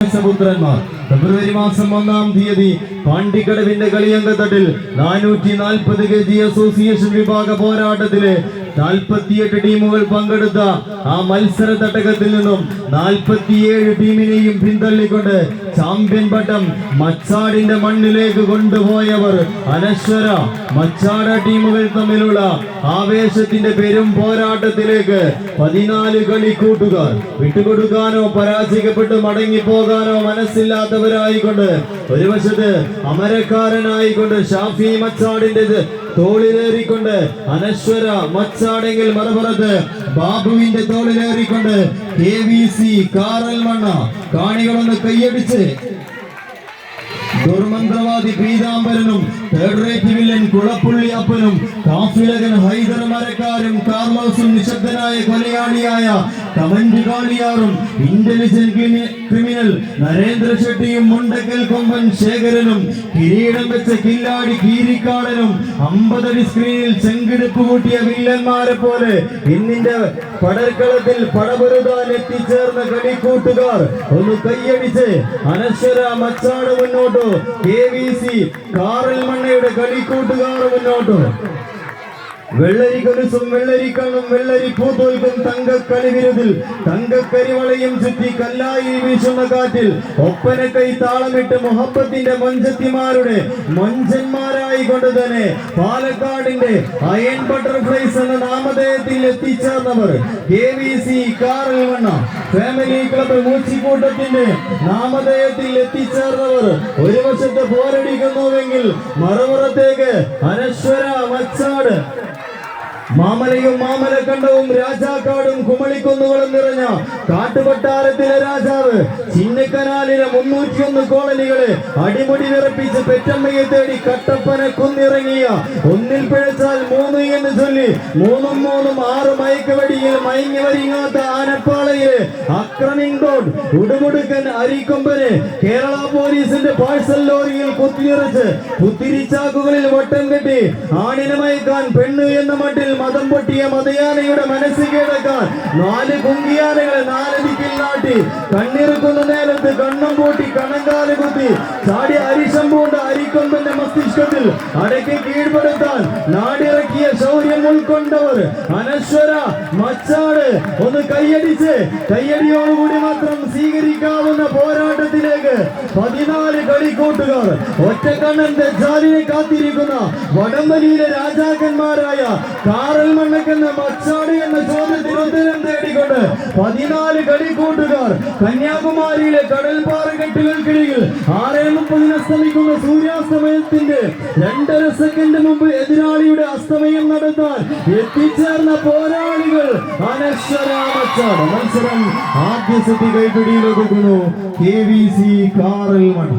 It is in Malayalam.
പുത്രന്മാർ ഫെബ്രുവരി മാസം ഒന്നാം തീയതി പാണ്ടിക്കടവിന്റെ കളിയങ്കത്തട്ടിൽ നാനൂറ്റി നാൽപ്പത് കെ ജി അസോസിയേഷൻ വിഭാഗ പോരാട്ടത്തിൽ നാൽപ്പത്തിയെട്ട് ടീമുകൾ പങ്കെടുത്ത ആ മത്സര തട്ടകത്തിൽ നിന്നും നാൽപ്പത്തിയേഴ് ടീമിനെയും പിന്തള്ളിക്കൊണ്ട് ചാമ്പ്യൻ പട്ടം മച്ചാടിന്റെ മണ്ണിലേക്ക് കൊണ്ടുപോയവർ അനശ്വര. മച്ചാട ടീമുകൾ തമ്മിലുള്ള ആവേശത്തിന്റെ പെരും പോരാട്ടത്തിലേക്ക് പതിനാല് കളിക്കൂട്ടുകാർ വിട്ടുകൊടുക്കാനോ പരാജയപ്പെട്ട് മടങ്ങിപ്പോകാനോ മനസ്സില്ലാത്തവരായിക്കൊണ്ട് ഒരു വശത്ത് അമരക്കാരനായിക്കൊണ്ട് ഷാഫി മച്ചാടിന്റെ തോളിലേറിക്കൊണ്ട് അനശ്വര മച്ചാടെങ്കിൽ മലപ്പുറത്ത് ബാബുവിന്റെ തോളിലേറിക്കൊണ്ട് കെ വി സി കാറൽ മണ്ണ കാണികളൊന്ന് കൈയടിച്ച്. ദുർമന്ത്രവാദി പീതാംബരനും തേർഡ് റേറ്റ് വില്ലൻ കുളപ്പുള്ളി അപ്പനും കാഫിലകൻ ഹൈദർ മരക്കാരും കാർലോസും നിശബ്ദനായ കൊലയാളിയായ കമന്റ് കാളിയാറും ക്രിമിനൽ നരേന്ദ്ര ഷെട്ടിയും മുണ്ടക്കൽ കൊമ്പൻ ശേഖരനും കിരീടം വെച്ച കില്ലാടി കീരിക്കാടനും അമ്പതടി സ്ക്രീനിൽ ചെങ്കിടിപ്പ് കൂട്ടിയ വില്ലന്മാരെ പോലെ ഇന്നിന്റെ പടർക്കളത്തിൽ പടപൊരുതാൻ എത്തിച്ചേർന്ന കളിക്കൂട്ടുകാർ ഒന്ന് കൈയടിച്ച് അനശ്വര മച്ചാട് മുന്നോട്ട്. കെ വി സി കാറിൽ മണ്ണയുടെ കളിക്കൂട്ടുകാർ മുന്നോട്ട്. വെള്ളരി കലുസും വെള്ളരി കണ്ണും വെള്ളരി പൂത്തോൽക്കും തങ്കക്കണിവിരുതിൽ തങ്കക്കരിവളയും ചുറ്റി കല്ലായി വീശുന്ന കാറ്റിൽ ഒപ്പന കൈ താളമിട്ട് മുഹബത്തിന്റെ മഞ്ചത്തിമാരുടെ മഞ്ചന്മാരായി കൊണ്ട് തന്നെ പാലക്കാടിന്റെ അയൺ ബട്ടർഫ്ലൈസ് എന്ന നാമധേയത്തിൽ എത്തിച്ചേർന്നവർ കെ വി സി കാറിൽ വണ്ണ ഫാമിലി ക്ലബ് മൂച്ചിക്കൂട്ടത്തിന്റെ നാമധേയത്തിൽ എത്തിച്ചേർന്നവർ ഒരു വശത്ത് പോരടിക്കുന്നുവെങ്കിൽ മറുപുറത്തേക്ക് അനശ്വര മാമലയും മാമലക്കണ്ടവും രാജാക്കാടും കുമളിക്കുന്നുകളും നിറഞ്ഞ കാട്ടുകൊട്ടാരത്തിലെ രാജാവ് ചിന്നക്കനാലിലെ മുന്നൂറ്റിയൊന്ന് കോളനികളെ അടിമുടി നിറപ്പിച്ച് പെറ്റമ്മയെ തേടി കട്ടപ്പന കുന്നിറങ്ങിയ ഒന്നിൽ പിഴച്ചാൽ മൂന്ന് എന്ന് ചൊല്ലി മൂന്നും മൂന്നും ആറ് മയക്കുവടിയിൽ മയങ്ങി വരിങ്ങാത്ത ആനപ്പാളയിലെ അക്രമിംഗ് ഡോൺ ഉടുമുടുക്കൻ അരിക്കൊമ്പനെ കേരള പോലീസിന്റെ പാഴ്സൽ ലോറിയിൽ കുത്തിനിറച്ച് കുത്തിരിച്ചാക്കുകളിൽ വട്ടം കെട്ടി ആണിനെ മയക്കാൻ പെണ്ണ് എന്ന മട്ടിൽ മതം പൊട്ടിയ മതയാനയുടെ മനസ്സ് കീഴടക്കാൻ നാല് കുങ്കിയാനകളെ നാലടിക്കിൽ നാട്ടി. കണ്ണിറുക്കുന്ന നേരത്ത് കണ്ണം പൂട്ടി കണങ്കാൽ കുത്തി. ചാടി അരിശം പൂണ്ട അരിക്കൊമ്പന്റെ മസ്തിഷ്കത്തിൽ അടക്കി കീഴ്പ്പെടുത്താൻ നാടിറക്കിയ ശൗര്യം ഉൾക്കൊണ്ടവർ. അനശ്വര മച്ചാട് ഒന്ന് കൈയടിച്ച് കയ്യടിയോടുകൂടി മാത്രം സ്വീകരിക്കാവുന്ന പോരാട്ടത്തിലേക്ക് പതിനാല് കളിക്കൂട്ടുകാർ ഒറ്റക്കണ്ണന്റെ ജാലിനെ കാത്തിരിക്കുന്ന വടംവലിയിലെ രാജാക്കന്മാരായ കാറൽ മണ്ണക്കെന്ന മച്ചാട് എന്ന ചോദ്യത്തിന് ഉത്തരം തേടിക്കൊണ്ട് പതിനാല് കളിക്കൂട്ടുകാർ കന്യാകുമാരിയിലെ കടൽപ്പാറകെട്ടുകൾക്കിടയിൽ ആറേ മുപ്പതിന് അസ്തമിക്കുന്ന സൂര്യാസ്തമയത്തിന്റെ രണ്ടര സെക്കൻഡ് മുമ്പ് എതിരാളിയുടെ അസ്തമയം നടത്താൻ എത്തിച്ചേർന്ന പോരാളികൾ അനശ്വരാമച്ചാട്. മത്സരം ആദ്യ സെറ്റ് കൈപിടിയിലൊതുക്കുന്നു കെ വി സി കാറൽ മൺ